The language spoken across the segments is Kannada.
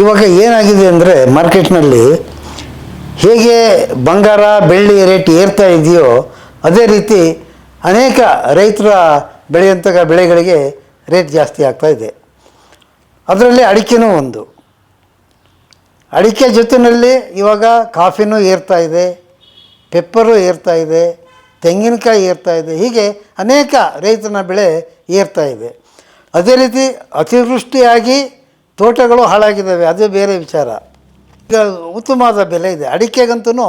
ಇವಾಗ ಏನಾಗಿದೆ ಅಂದರೆ ಮಾರ್ಕೆಟ್ನಲ್ಲಿ ಹೇಗೆ ಬಂಗಾರ, ಬೆಳ್ಳಿ ರೇಟ್ ಏರ್ತಾ ಇದೆಯೋ ಅದೇ ರೀತಿ ಅನೇಕ ರೈತರ ಬೆಳೆಯಂತಹ ಬೆಳೆಗಳಿಗೆ ರೇಟ್ ಜಾಸ್ತಿ ಆಗ್ತಾ ಇದೆ. ಅದರಲ್ಲಿ ಅಡಿಕೆನೂ ಒಂದು. ಅಡಿಕೆ ಜೊತೆಯಲ್ಲಿ ಇವಾಗ ಕಾಫಿನೂ ಏರ್ತಾ ಇದೆ, ಪೆಪ್ಪರು ಏರ್ತಾ ಇದೆ, ತೆಂಗಿನಕಾಯಿ ಏರ್ತಾ ಇದೆ, ಹೀಗೆ ಅನೇಕ ರೈತನ ಬೆಳೆ ಏರ್ತಾ ಇದೆ. ಅದೇ ರೀತಿ ಅತಿವೃಷ್ಟಿಯಾಗಿ ತೋಟಗಳು ಹಾಳಾಗಿದ್ದಾವೆ, ಅದು ಬೇರೆ ವಿಚಾರ. ಈಗ ಉತ್ತಮವಾದ ಬೆಲೆ ಇದೆ. ಅಡಿಕೆಗಂತೂ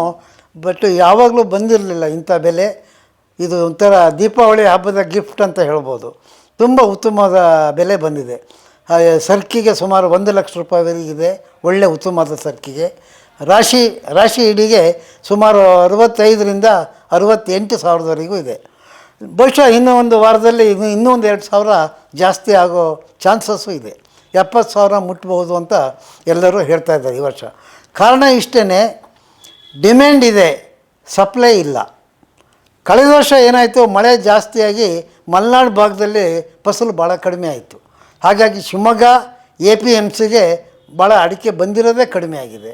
ಬಟ್ ಯಾವಾಗಲೂ ಬಂದಿರಲಿಲ್ಲ ಇಂಥ ಬೆಲೆ. ಇದು ಒಂಥರ ದೀಪಾವಳಿ ಹಬ್ಬದ ಗಿಫ್ಟ್ ಅಂತ ಹೇಳ್ಬೋದು. ತುಂಬ ಉತ್ತಮವಾದ ಬೆಲೆ ಬಂದಿದೆ. ಸರ್ಕಿಗೆ ಸುಮಾರು ಒಂದು ಲಕ್ಷ ರೂಪಾಯಿವರೆಗಿದೆ. ಒಳ್ಳೆ ಉತ್ತಮವಾದ ಸರ್ಕಿಗೆ. ರಾಶಿ ರಾಶಿ ಇಡಿಗೆ ಸುಮಾರು ಅರವತ್ತೈದರಿಂದ ಅರವತ್ತೆಂಟು ಸಾವಿರದವರೆಗೂ ಇದೆ. ಬಹುಶಃ ಇನ್ನೂ ಒಂದು ವಾರದಲ್ಲಿ ಇನ್ನು ಒಂದು ಎರಡು ಸಾವಿರ ಜಾಸ್ತಿ ಆಗೋ ಚಾನ್ಸಸ್ಸು ಇದೆ. ಎಪ್ಪತ್ತು ಸಾವಿರ ಮುಟ್ಬೋದು ಅಂತ ಎಲ್ಲರೂ ಹೇಳ್ತಾ ಇದ್ದಾರೆ ಈ ವರ್ಷ. ಕಾರಣ ಇಷ್ಟೇ ಡಿಮ್ಯಾಂಡ್ ಇದೆ ಸಪ್ಲೈ ಇಲ್ಲ. ಕಳೆದ ವರ್ಷ ಏನಾಯಿತು, ಮಳೆ ಜಾಸ್ತಿಯಾಗಿ ಮಲೆನಾಡು ಭಾಗದಲ್ಲಿ ಫಸಲು ಭಾಳ ಕಡಿಮೆ ಆಯಿತು. ಹಾಗಾಗಿ ಶಿವಮೊಗ್ಗ, ಎ ಪಿ ಎಂ ಸಿಗೆ ಭಾಳ ಅಡಿಕೆ ಬಂದಿರೋದೇ ಕಡಿಮೆ ಆಗಿದೆ.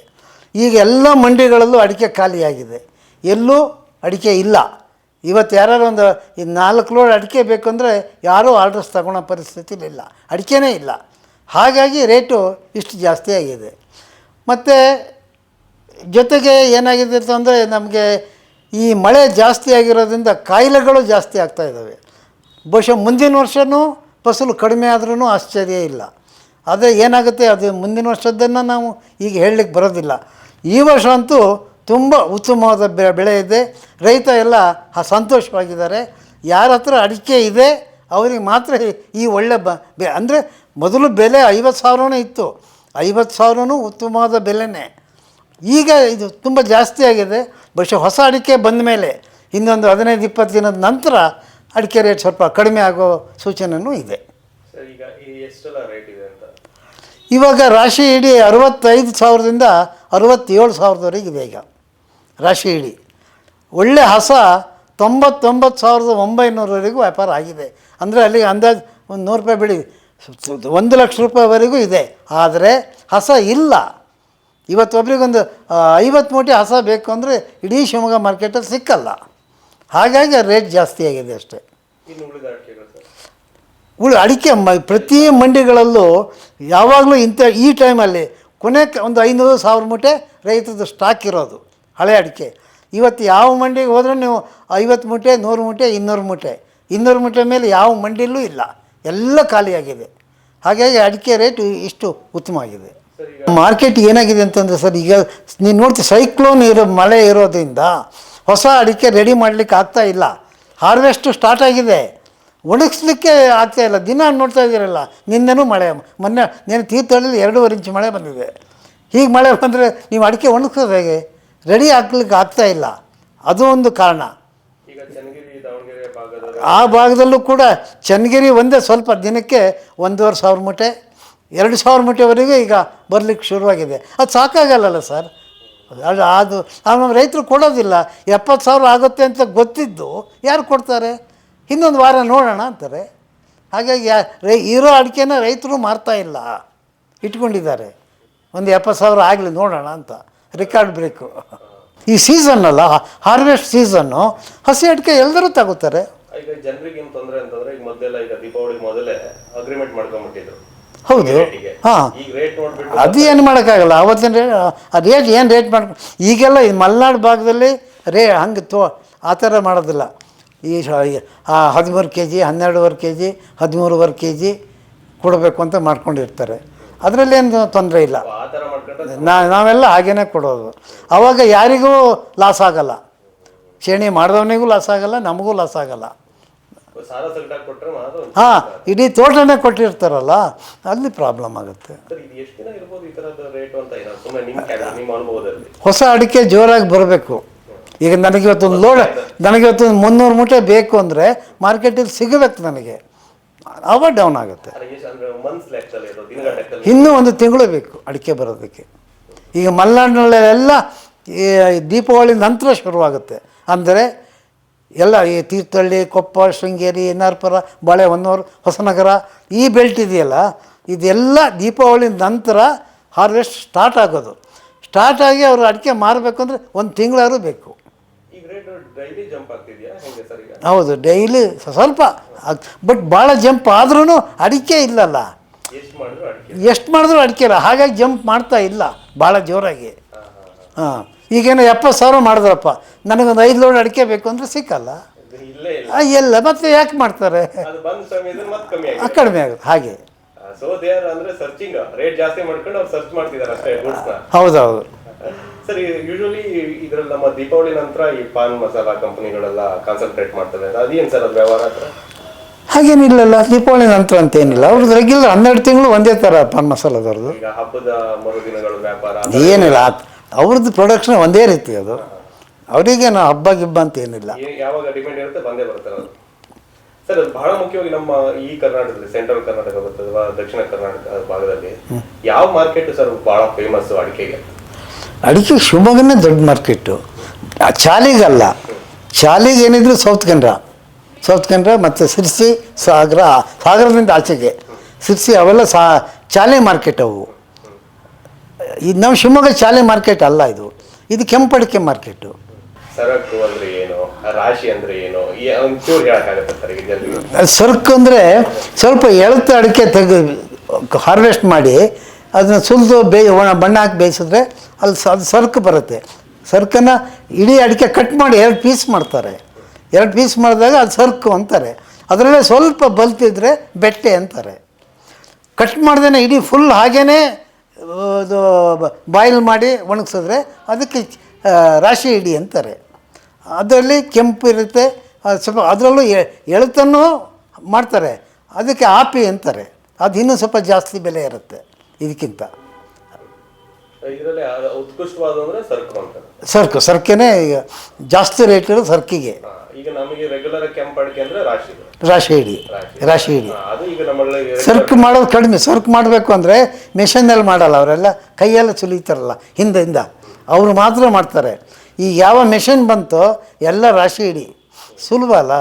ಈಗ ಎಲ್ಲ ಮಂಡಿಗಳಲ್ಲೂ ಅಡಿಕೆ ಖಾಲಿಯಾಗಿದೆ. ಎಲ್ಲೂ ಅಡಿಕೆ ಇಲ್ಲ. ಇವತ್ತು ಯಾರು ಒಂದು ಈ ನಾಲ್ಕು ಲೋಡ್ ಅಡಿಕೆ ಬೇಕು ಅಂದರೆ ಯಾರೂ ಆರ್ಡರ್ಸ್ ತಗೊಳ್ಳೋ ಪರಿಸ್ಥಿತಿಲಿಲ್ಲ. ಅಡಿಕೆನೇ ಇಲ್ಲ. ಹಾಗಾಗಿ ರೇಟು ಇಷ್ಟು ಜಾಸ್ತಿ ಆಗಿದೆ. ಮತ್ತು ಜೊತೆಗೆ ಏನಾಗಿದೆ ಅಂತಂದರೆ ನಮಗೆ ಈ ಮಳೆ ಜಾಸ್ತಿ ಆಗಿರೋದ್ರಿಂದ ಕಾಯಿಲೆಗಳು ಜಾಸ್ತಿ ಆಗ್ತಾ ಇದ್ದಾವೆ. ಬಹುಶಃ ಮುಂದಿನ ವರ್ಷವೂ ಫಸಲು ಕಡಿಮೆ ಆದ್ರೂ ಆಶ್ಚರ್ಯ ಇಲ್ಲ. ಆದರೆ ಏನಾಗುತ್ತೆ, ಅದು ಮುಂದಿನ ವರ್ಷದ್ದನ್ನು ನಾವು ಈಗ ಹೇಳಲಿಕ್ಕೆ ಬರೋದಿಲ್ಲ. ಈ ವರ್ಷ ಅಂತೂ ತುಂಬ ಉತ್ತಮವಾದ ಬೆಳೆ ಇದೆ. ರೈತ ಎಲ್ಲ ಸಂತೋಷವಾಗಿದ್ದಾರೆ. ಯಾರ ಹತ್ರ ಅಡಿಕೆ ಇದೆ ಅವರಿಗೆ ಮಾತ್ರ ಈ ಒಳ್ಳೆ ಬ ಬೆ ಅಂದರೆ ಮೊದಲು ಬೆಲೆ ಐವತ್ತು ಸಾವಿರನೇ ಇತ್ತು. ಐವತ್ತು ಸಾವಿರನೂ ಉತ್ತಮವಾದ ಬೆಲೆನೇ. ಈಗ ಇದು ತುಂಬ ಜಾಸ್ತಿ ಆಗಿದೆ. ಬಹುಶಃ ಹೊಸ ಅಡಿಕೆ ಬಂದ ಮೇಲೆ ಇನ್ನೊಂದು ಹದಿನೈದು ಇಪ್ಪತ್ತು ದಿನದ ನಂತರ ಅಡಿಕೆ ರೇಟ್ ಸ್ವಲ್ಪ ಕಡಿಮೆ ಆಗೋ ಸೂಚನೆಯೂ ಇದೆ. ಇವಾಗ ರಾಶಿ ಇಡಿ ಅರವತ್ತೈದು ಸಾವಿರದಿಂದ ಅರವತ್ತೇಳು ಸಾವಿರದವರೆಗೆ ಇದೆ ಈಗ. ರಾಶಿ ಇಡಿ. ಒಳ್ಳೆ ಹಸ ತೊಂಬತ್ತೊಂಬತ್ತು ಸಾವಿರದ ಒಂಬೈನೂರವರೆಗೂ ವ್ಯಾಪಾರ ಆಗಿದೆ. ಅಂದರೆ ಅಲ್ಲಿಗೆ ಅಂದಾಜು ಒಂದು ನೂರು ರೂಪಾಯಿ ಬೆಳಿ ಒಂದು ಲಕ್ಷ ರೂಪಾಯಿವರೆಗೂ ಇದೆ. ಆದರೆ ಹಸ ಇಲ್ಲ. ಇವತ್ತು ಒಬ್ರಿಗೊಂದು ಐವತ್ತು ಮೂಟೆ ಹಸ ಬೇಕು ಅಂದರೆ ಇಡೀ ಶಿವಮೊಗ್ಗ ಮಾರ್ಕೆಟಲ್ಲಿ ಸಿಕ್ಕಲ್ಲ. ಹಾಗಾಗಿ ರೇಟ್ ಜಾಸ್ತಿ ಆಗಿದೆ ಅಷ್ಟೇ. ಉಳಿ ಅಡಿಕೆ ಮ ಪ್ರತಿ ಮಂಡಿಗಳಲ್ಲೂ ಯಾವಾಗಲೂ ಇಂಥ ಈ ಟೈಮಲ್ಲಿ ಕೊನೆ ಒಂದು ಐನೂರು ಸಾವಿರ ಮೂಟೆ ರೈತರದ್ದು ಸ್ಟಾಕ್ ಇರೋದು ಹಳೆ ಅಡಿಕೆ. ಇವತ್ತು ಯಾವ ಮಂಡಿಗೆ ಹೋದರೂ ನೀವು ಐವತ್ತು ಮೂಟೆ ನೂರು ಮೂಟೆ ಇನ್ನೂರು ಮೂಟೆ. ಇನ್ನೂರು ಮೂಟೆ ಮೇಲೆ ಯಾವ ಮಂಡಿಲೂ ಇಲ್ಲ. ಎಲ್ಲ ಖಾಲಿಯಾಗಿದೆ. ಹಾಗಾಗಿ ಅಡಿಕೆ ರೇಟ್ ಇಷ್ಟು ಉತ್ತಮವಾಗಿದೆ. ಮಾರ್ಕೆಟ್ ಏನಾಗಿದೆ ಅಂತಂದರೆ ಸರ್ ಈಗ ನೀವು ನೋಡ್ತೀವಿ ಸೈಕ್ಲೋನ್ ಇರೋ ಮಳೆ ಇರೋದ್ರಿಂದ ಹೊಸ ಅಡಿಕೆ ರೆಡಿ ಮಾಡಲಿಕ್ಕೆ ಆಗ್ತಾ ಇಲ್ಲ. ಹಾರ್ವೆಸ್ಟು ಸ್ಟಾರ್ಟ್ ಆಗಿದೆ. ಒಣಗಿಸ್ಲಿಕ್ಕೆ ಆಗ್ತಾ ಇಲ್ಲ. ದಿನ ನೋಡ್ತಾ ಇದ್ದೀರಲ್ಲ ನಿನ್ನೆನೂ ಮಳೆ ಮೊನ್ನೆ ನೀನು ತೀರ್ಥಹಳ್ಳಿಲಿ ಎರಡೂವರೆ ಇಂಚು ಮಳೆ ಬಂದಿದೆ. ಹೀಗೆ ಮಳೆ ಬಂದರೆ ನೀವು ಅಡಿಕೆ ಒಣಗಿಸೋದು ಹೇಗೆ? ರೆಡಿ ಹಾಕ್ಲಿಕ್ಕೆ ಆಗ್ತಾ ಇಲ್ಲ. ಅದು ಒಂದು ಕಾರಣ. ಆ ಭಾಗದಲ್ಲೂ ಕೂಡ ಚನ್ನಗಿರಿ ಒಂದೇ ಸ್ವಲ್ಪ ದಿನಕ್ಕೆ ಒಂದೂವರೆ ಸಾವಿರ ಮೂಟೆ ಎರಡು ಸಾವಿರ ಮೂಟೆವರೆಗೂ ಈಗ ಬರಲಿಕ್ಕೆ ಶುರುವಾಗಿದೆ. ಅದು ಸಾಕಾಗಲ್ಲಲ್ಲ ಸರ್? ಅದು ಅದು ನಮ್ಮ ರೈತರು ಕೊಡೋದಿಲ್ಲ. ಎಪ್ಪತ್ತು ಸಾವಿರ ಆಗುತ್ತೆ ಅಂತ ಗೊತ್ತಿದ್ದು ಯಾರು ಕೊಡ್ತಾರೆ? ಇನ್ನೊಂದು ವಾರ ನೋಡೋಣ ಅಂತಾರೆ. ಹಾಗಾಗಿ ರೈ ಇರೋ ಅಡಿಕೆನ ರೈತರು ಮಾರ್ತಾ ಇಲ್ಲ. ಇಟ್ಕೊಂಡಿದ್ದಾರೆ. ಒಂದು ಎಪ್ಪತ್ತು ಸಾವಿರ ಆಗಲಿ ನೋಡೋಣ ಅಂತ. Record break. ಈ ಸೀಸನ್ ಅಲ್ಲ ಹಾರ್ವೆಸ್ಟ್ ಸೀಸನ್ನು ಹಸಿ ಅಡಿಕೆ ಎಲ್ಲರೂ ತಗೋತಾರೆ. ಈಗ ಜನರಿಗೆ ಏನ್ ತೊಂದ್ರೆ ಅಂತಂದ್ರೆ ಈಗ ಮೊದಲೆಲ್ಲ ಈಗ ದೀಪಾವಳಿ ಮೊದಲೇ ಅಗ್ರಿಮೆಂಟ್ ಮಾಡ್ಕೊಂಡ್ಬಿಟ್ಟಿದ್ರು ಹೌದು. ಹಾಂ. ಈಗ ರೇಟ್ ನೋಡ್ಬಿಟ್ಟು ಅದು ಏನು ಮಾಡೋಕ್ಕಾಗಲ್ಲ. ಅವತ್ತಿನ ರೇ ಆ ರೇಟ್ ಏನು ರೇಟ್ ಮಾಡ್ಕೊ ಈಗೆಲ್ಲ ಈ ಮಲೆನಾಡು ಭಾಗದಲ್ಲಿ ರೇ ಹಂಗೆ ತೋ ಆ ಥರ ಮಾಡೋದಿಲ್ಲ. ಈ ಹದಿಮೂರು ಕೆ ಜಿ ಹನ್ನೆರಡುವರೆ ಕೆ ಜಿ ಹದಿಮೂರುವರೆ ಕೆ ಜಿ ಕೊಡಬೇಕು ಅಂತ ಮಾಡ್ಕೊಂಡಿರ್ತಾರೆ. ಅದರಲ್ಲಿ ಏನು ತೊಂದರೆ ಇಲ್ಲ. ನಾ, ನಾವೆಲ್ಲ ಹಾಗೇನೆ ಕೊಡೋದು. ಆವಾಗ ಯಾರಿಗೂ ಲಾಸ್ ಆಗಲ್ಲ. ಶ್ರೇಣಿ ಮಾಡಿದವನಿಗೂ ಲಾಸ್ ಆಗಲ್ಲ, ನಮಗೂ ಲಾಸ್ ಆಗಲ್ಲ. ಹಾಂ, ಇಡೀ ತೋಟನೇ ಕೊಟ್ಟಿರ್ತಾರಲ್ಲ, ಅಲ್ಲಿ ಪ್ರಾಬ್ಲಮ್ ಆಗುತ್ತೆ. ಹೊಸ ಅಡಿಕೆ ಜೋರಾಗಿ ಬರಬೇಕು. ಈಗ ನನಗೆ ಇವತ್ತೊಂದು ಲೋಡ್ ನನಗೆ ಇವತ್ತೊಂದು ಮುನ್ನೂರು ಮೂಟೆ ಬೇಕು ಅಂದರೆ ಮಾರ್ಕೆಟಲ್ಲಿ ಸಿಗಬೇಕು ನನಗೆ. ಆವಾಗ ಡೌನ್ ಆಗುತ್ತೆ. ಇನ್ನೂ ಒಂದು ತಿಂಗಳು ಬೇಕು ಅಡಿಕೆ ಬರೋದಕ್ಕೆ. ಈಗ ಮಲೆನಾಡಿನಲ್ಲೆಲ್ಲ ದೀಪಾವಳಿ ನಂತರ ಶುರುವಾಗುತ್ತೆ. ಅಂದರೆ ಎಲ್ಲ ಈ ತೀರ್ಥಹಳ್ಳಿ ಕೊಪ್ಪ ಶೃಂಗೇರಿ ಎನ್ನಾರ್ಪುರ ಬಾಳೆಹೊನ್ನೂರು ಹೊಸನಗರ ಈ ಬೆಲ್ಟ್ ಇದೆಯಲ್ಲ ಇದೆಲ್ಲ ದೀಪಾವಳಿ ನಂತರ ಹಾರ್ವೆಸ್ಟ್ ಸ್ಟಾರ್ಟ್ ಆಗೋದು. ಸ್ಟಾರ್ಟ್ ಆಗಿ ಅವರು ಅಡಿಕೆ ಮಾರಬೇಕು ಅಂದರೆ ಒಂದು ತಿಂಗಳಾದ್ರೂ ಬೇಕು. ಹೌದು ಡೈಲಿ ಸ್ವಲ್ಪ ಬಟ್ ಭಾಳ ಜಂಪ್ ಆದ್ರೂ ಅಡಿಕೆ ಇಲ್ಲಲ್ಲ. ಎಷ್ಟು ಮಾಡಿದ್ರು ಅಡಿಕೆ ಇಲ್ಲ? ಹಾಗಾಗಿ ಜಂಪ್ ಮಾಡ್ತಾ ಇಲ್ಲ ಭಾಳ ಜೋರಾಗಿ. ಹಾಂ ಈಗೇನು ಎಪ್ಪತ್ತು ಸಾವಿರ ಮಾಡಿದ್ರಪ್ಪ. ನನಗೊಂದು ಐದು ಲೋಡ್ ಅಡಿಕೆ ಬೇಕು ಅಂದರೆ ಸಿಕ್ಕಲ್ಲ. ಎಲ್ಲ ಮತ್ತೆ ಯಾಕೆ ಮಾಡ್ತಾರೆ? ಕಡಿಮೆ ಆಗುತ್ತೆ ಹಾಗೆ. ಹೌದೌದು. ಸರ್ ಯೂಶಲಿ ಇದ್ರಲ್ಲಿ ನಮ್ಮ ದೀಪಾವಳಿ ನಂತರ ಈ ಪಾನ್ ಮಸಾಲಾ ಕಂಪನಿಗಳೆಲ್ಲ ಕಾನ್ಸಂಟ್ರೇಟ್ ಮಾಡ್ತವೆ. ಅದೇನು ಸರ್ ಅದು ವ್ಯವಹಾರ ಹತ್ರ? ಹಾಗೇನಿಲ್ಲಲ್ಲ ದೀಪಾವಳಿ ನಂತರ ಅಂತ ಏನಿಲ್ಲ. ಅವ್ರದ್ದು ರೆಗ್ಯುಲರ್ ಹನ್ನೆರಡು ತಿಂಗಳು ಒಂದೇ ಥರ ಪಾನ್ ಮಸಾಲದವ್ರದ್ದು. ಈಗ ಹಬ್ಬದ ಮರುದಿನಗಳು ವ್ಯಾಪಾರ ಏನಿಲ್ಲ ಆ- ಅವ್ರದ್ದು ಪ್ರೊಡಕ್ಷನ್ ಒಂದೇ ರೀತಿ ಅದು. ಅವರಿಗೆ ನಾವು ಹಬ್ಬ ಗಿಬ್ಬ ಅಂತ ಏನಿಲ್ಲ. ಏ- ಯಾವಾಗ ಡಿಮ್ಯಾಂಡ್ ಇರುತ್ತೆ ಬಂದೇ ಬರ್ತಾರೆ ಅದು. ಸರ್ ಅದು ಬಹಳ ಮುಖ್ಯವಾಗಿ ನಮ್ಮ ಈ ಕರ್ನಾಟಕದಲ್ಲಿ ಸೆಂಟ್ರಲ್ ಕರ್ನಾಟಕ ಬರ್ತದೆ ದಕ್ಷಿಣ ಕರ್ನಾಟಕ ಭಾಗದಲ್ಲಿ ಯಾವ ಮಾರ್ಕೆಟ್ ಸರ್ ಬಹಳ ಫೇಮಸ್ ಅಡಿಕೆಗೆ? ಅಡಿಕೆ ಶಿವಮೊಗ್ಗನೇ ದೊಡ್ಡ ಮಾರ್ಕೆಟು ಆ ಚಾಲಿಗಲ್ಲ ಚಾಲಿಗೆ ಏನಿದ್ರು ಸೌತ್ ಕನ್ನಡ. ಸೌತ್ ಕನ್ನಡ ಮತ್ತು ಸಿರ್ಸಿ ಸಾಗರ ಸಾಗರದಿಂದ ಆಚೆಗೆ. ಸಿರ್ಸಿ ಅವೆಲ್ಲ ಸಾ ಚಾಲೆ ಮಾರ್ಕೆಟ್ ಅವು. ಇದು ನಮ್ಮ ಶಿವಮೊಗ್ಗ ಚಾಲೆ ಮಾರ್ಕೆಟ್ ಅಲ್ಲ ಇದು. ಇದು ಕೆಂಪಡಿಕೆ ಮಾರ್ಕೆಟು ಸರಕು ಅಂದ್ರೆ ಏನು? ರಾಶಿ ಅಂದ್ರೆ ಏನು? ಸರ್ಕು ಅಂದರೆ ಸ್ವಲ್ಪ ಎಳುತ್ತ ಅಡಿಕೆ ತೆಗೆದು ಹಾರ್ವೆಸ್ಟ್ ಮಾಡಿ ಅದನ್ನ ಸುಲಿದು ಬೇ ಒಣ ಬಣ್ಣ ಹಾಕಿ ಬೇಯಿಸಿದ್ರೆ ಅಲ್ಲಿ ಸ ಅದು ಸರ್ಕು ಬರುತ್ತೆ. ಸರ್ಕನ್ನು ಇಡೀ ಅಡಿಕೆ ಕಟ್ ಮಾಡಿ ಎರಡು ಪೀಸ್ ಮಾಡ್ತಾರೆ. ಎರಡು ಪೀಸ್ ಮಾಡಿದಾಗ ಅದು ಸರ್ಕು ಅಂತಾರೆ. ಅದರಲ್ಲೇ ಸ್ವಲ್ಪ ಬಲ್ತಿದ್ರೆ ಬೆಟ್ಟೆ ಅಂತಾರೆ. ಕಟ್ ಮಾಡ್ದೇ ಇಡೀ ಫುಲ್ ಹಾಗೇ ಇದು ಬಾಯ್ಲ್ ಮಾಡಿ ಒಣಗಿಸಿದ್ರೆ ಅದಕ್ಕೆ ರಾಶಿ ಇಡಿ ಅಂತಾರೆ. ಅದರಲ್ಲಿ ಕೆಂಪು ಇರುತ್ತೆ. ಸ್ವಲ್ಪ ಅದರಲ್ಲೂ ಎ- ಎಳೆತನ್ನು ಮಾಡ್ತಾರೆ. ಅದಕ್ಕೆ ಆಪಿ ಅಂತಾರೆ. ಅದು ಇನ್ನೂ ಸ್ವಲ್ಪ ಜಾಸ್ತಿ ಬೆಲೆ ಇರುತ್ತೆ. ಇದಕ್ಕಿಂತ. ಸರಕು ಸರ್ಕೇನೆ ಈಗ ಜಾಸ್ತಿ ರೇಟ್ ಇರೋದು ಸರ್ಕಿಗೆ. ಈಗ ನಮಗೆ ರೆಗ್ಯುಲರ್ ಕೆಂಪು ಅಡಿಕೆ ಅಂದ್ರೆ ರಾಶಿ ರಾಶಿ ಇಡಿ ರಾಶಿ. ಹಿಡಿ. ಸರ್ಕ್ ಮಾಡೋದು ಕಡಿಮೆ ಸರ್ಕ್ ಮಾಡಬೇಕು ಅಂದರೆ ಮೆಷಿನಲ್ಲಿ ಮಾಡಲ್ಲ ಅವರೆಲ್ಲ ಕೈಯೆಲ್ಲ ಸುಲಿತಾರಲ್ಲ ಹಿಂದಿಂದ ಅವರು ಮಾತ್ರ ಮಾಡ್ತಾರೆ. ಈಗ ಯಾವ ಮೆಷಿನ್ ಬಂತೋ ಎಲ್ಲ ರಾಶಿ ಹಿಡಿ. ಸುಲಭ ಅಲ್ಲ.